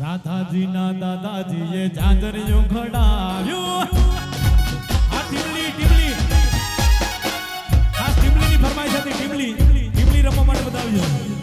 રાધાજીના દાદાજીએ ઝાંઝરિયું ખડાવ્યું આ ટીમલી ટીમલી. આ ટીમલીની ફરમાઈશ હતી, ટીમલી. ટીમલી રમવા માટે બતાવજો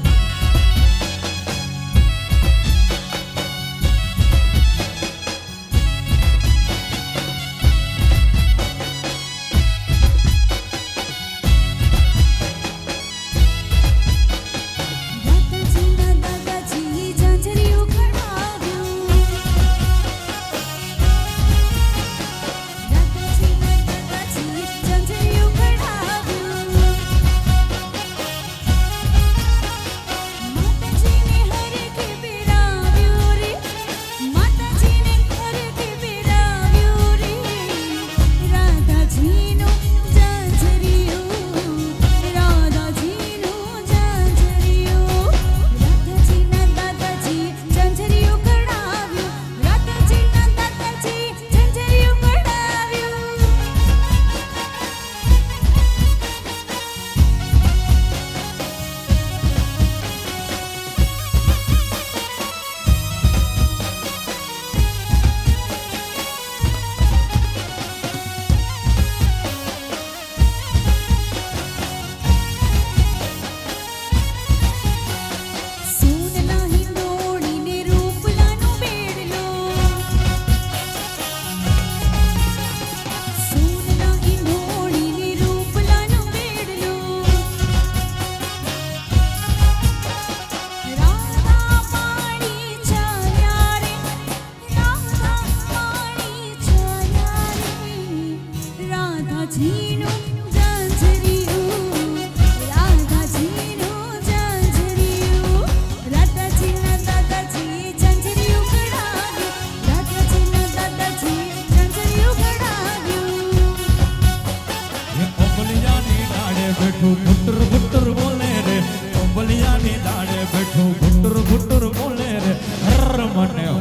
બેઠું ભૂટર ભૂટર બોલે રે કોબલિયાની દાડે બેઠું ભૂટર ભૂટર બોલે રે હર મને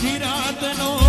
આખી રાતનો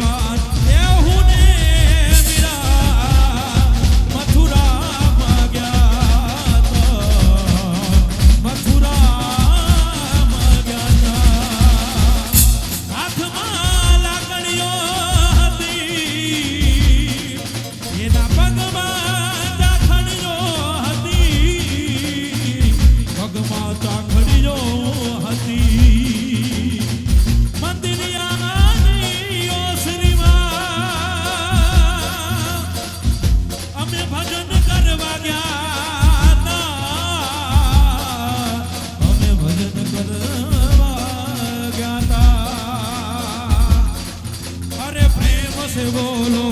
want se voló.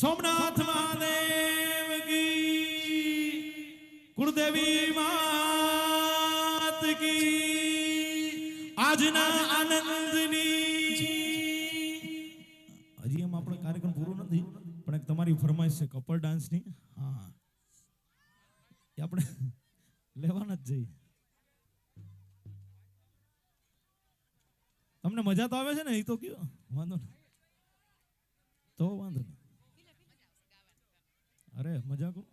Somnath Mahadev કી કુળદેવી માત કી આજના આનંદની હજી એમ આપણો કાર્યક્રમ પૂરો નથી, પણ એક તમારી ફરમાઈશ છે કપલ ડાન્સની. હા. એ આપણે લેવાના જ જઈએ. તમને મજા તો આવે છે ને, એ તો કયો? વાંધો નહીં. તો વાંધો નહીં. अरे मज़ा करो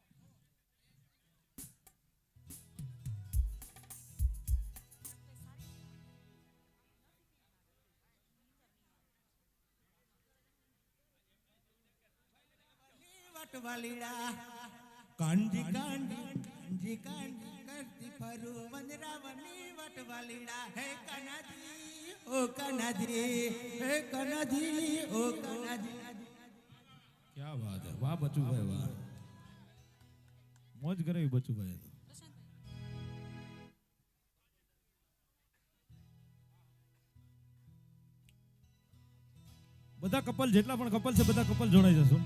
क्या बात है वाह बचू भाई वाह। મોજ કરાવી બચુભાઈ બધા કપલ જેટલા પણ કપલ છે બધા કપલ જોડાઈ જશો.